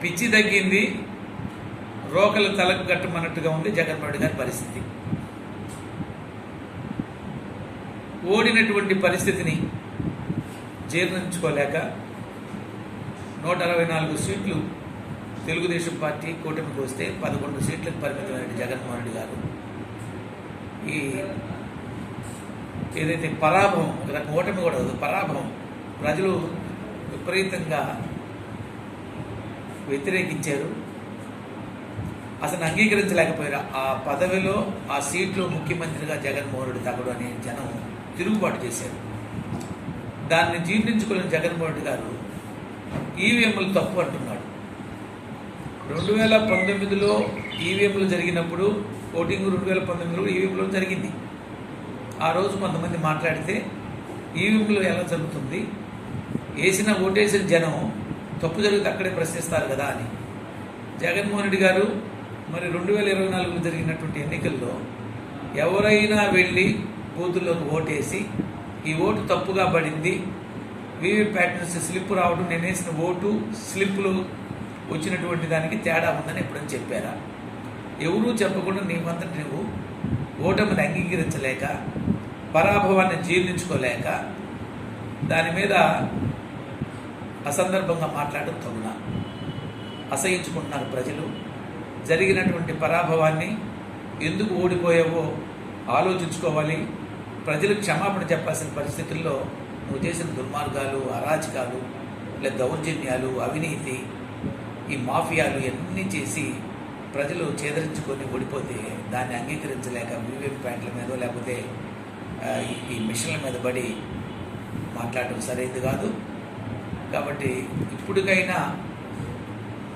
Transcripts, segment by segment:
పిచ్చి తగ్గింది రోకలు తలకు కట్టమన్నట్టుగా ఉంది జగన్మోహన్ గారి పరిస్థితి. ఓడినటువంటి పరిస్థితిని జీర్ణించుకోలేక నూట అరవై నాలుగు సీట్లు తెలుగుదేశం పార్టీ కూటమికి వస్తే పదకొండు సీట్లకు పరిమితమైన జగన్మోహన్ రెడ్డి గారు. ఈ ఏదైతే పరాభవం ఒక రకం ఓటమి కూడా పరాభవం. ప్రజలు విపరీతంగా వ్యతిరేకించారు. అసలు అంగీకరించలేకపోయారు. ఆ పదవిలో ఆ సీట్లో ముఖ్యమంత్రిగా జగన్మోహన్ రెడ్డి తగడు అనే జనం తిరుగుబాటు చేశారు. దాన్ని జీర్ణించుకోలేని జగన్మోహన్ రెడ్డి గారు ఈవీఎంలు తప్పు అంటున్నాడు. రెండు వేల పంతొమ్మిదిలో ఈవీఎంలు జరిగినప్పుడు ఓటింగ్ రెండు వేల పంతొమ్మిదిలో ఈవీఎంలో జరిగింది. ఆ రోజు కొంతమంది మాట్లాడితే ఈవీఎంలో ఎలా జరుగుతుంది? వేసిన ఓటేసిన జనం తప్పు జరిగితే అక్కడే ప్రశ్నిస్తారు కదా అని. జగన్మోహన్ రెడ్డి గారు మరి రెండు వేల ఇరవై నాలుగులో జరిగినటువంటి ఎన్నికల్లో ఎవరైనా వెళ్ళి బూతుల్లోకి ఓటేసి ఈ ఓటు తప్పుగా పడింది వీవీప్యాట్ నుంచి స్లిప్ రావడం నేను వేసిన ఓటు స్లిప్పులు వచ్చినటువంటి దానికి తేడా ఉందని ఎప్పుడని చెప్పారా? ఎవరూ చెప్పకుండా నీవంతటి నువ్వు ఓటమిని అంగీకరించలేక పరాభవాన్ని జీర్ణించుకోలేక దాని మీద అసందర్భంగా మాట్లాడడం తగున అసహించుకుంటున్నారు ప్రజలు. జరిగినటువంటి పరాభవాన్ని ఎందుకు ఓడిపోయావో ఆలోచించుకోవాలి. ప్రజలు క్షమాపణ చెప్పాల్సిన పరిస్థితుల్లో నువ్వు చేసిన దుర్మార్గాలు అరాచకాలు లేదా దౌర్జన్యాలు అవినీతి ఈ మాఫియాలు ఇవన్నీ చేసి ప్రజలు చేదరించుకొని ఓడిపోతే దాన్ని అంగీకరించలేక వివిఎం ప్యాంట్ల మీద లేకపోతే ఈ- మిషన్ల మీద పడి మాట్లాడటం సరైనది కాదు. కాబట్టి ఇప్పటికైనా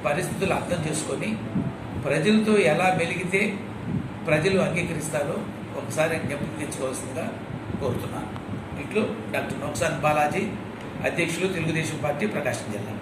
పరిస్థితులు అర్థం చేసుకొని ప్రజలతో ఎలా మెలిగితే ప్రజలు అంగీకరిస్తారో ఒకసారి జ్ఞప్తికి తెచ్చుకోవాల్సిందిగా కోరుతున్నాను. ఇట్లు డాక్టర్ నోక్సాన్ బాలాజీ అధ్యక్షులు తెలుగుదేశం పార్టీ ప్రకాశం జిల్లా.